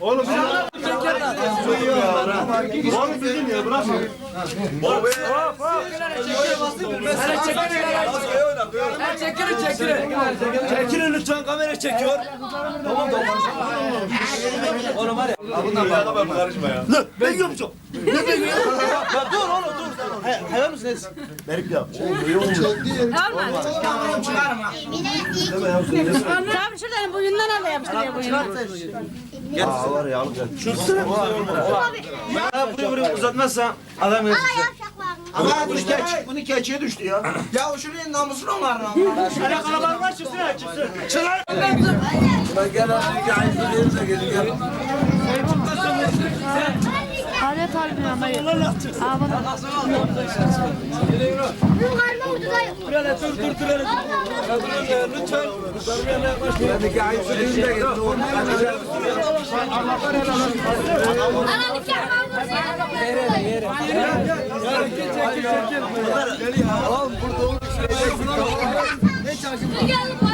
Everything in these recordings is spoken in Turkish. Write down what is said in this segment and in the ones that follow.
Oğlum Oğlum bizim ya bırakma. Çekilin çekilin. Çekilin lütfen kamera çekiyor. Tamam tamam. Oğlum var ya. Bundan bak. karışma ya. Lan ben yapacağım. Ne ben ya? Ya dur oğlum dur. Hay- Hayal mısınız? Benim ya. Tamam şuradan boyundan alayım şuraya boyundan. Aa var ya. Şu sıra. Ya buraya buraya uzatmazsa adam yazık. Ama bu keç, bunu keçiye düştü ya. Ya şuraya namusunu onların Hele kalabalık var çıksın ya çıksın. Çınar. Alet harbiden ama. Aa bana. Bu karnı vurdu dayı. Böyle dur dur dur. hele. Ya dur ya, Lütfen. Kurtarmaya yaklaşmayın. Ana nikah var mı? Gel paylaşalım.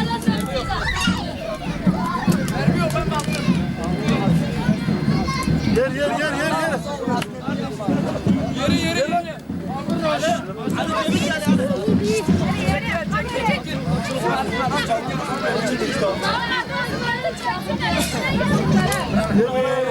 Yürü yürü.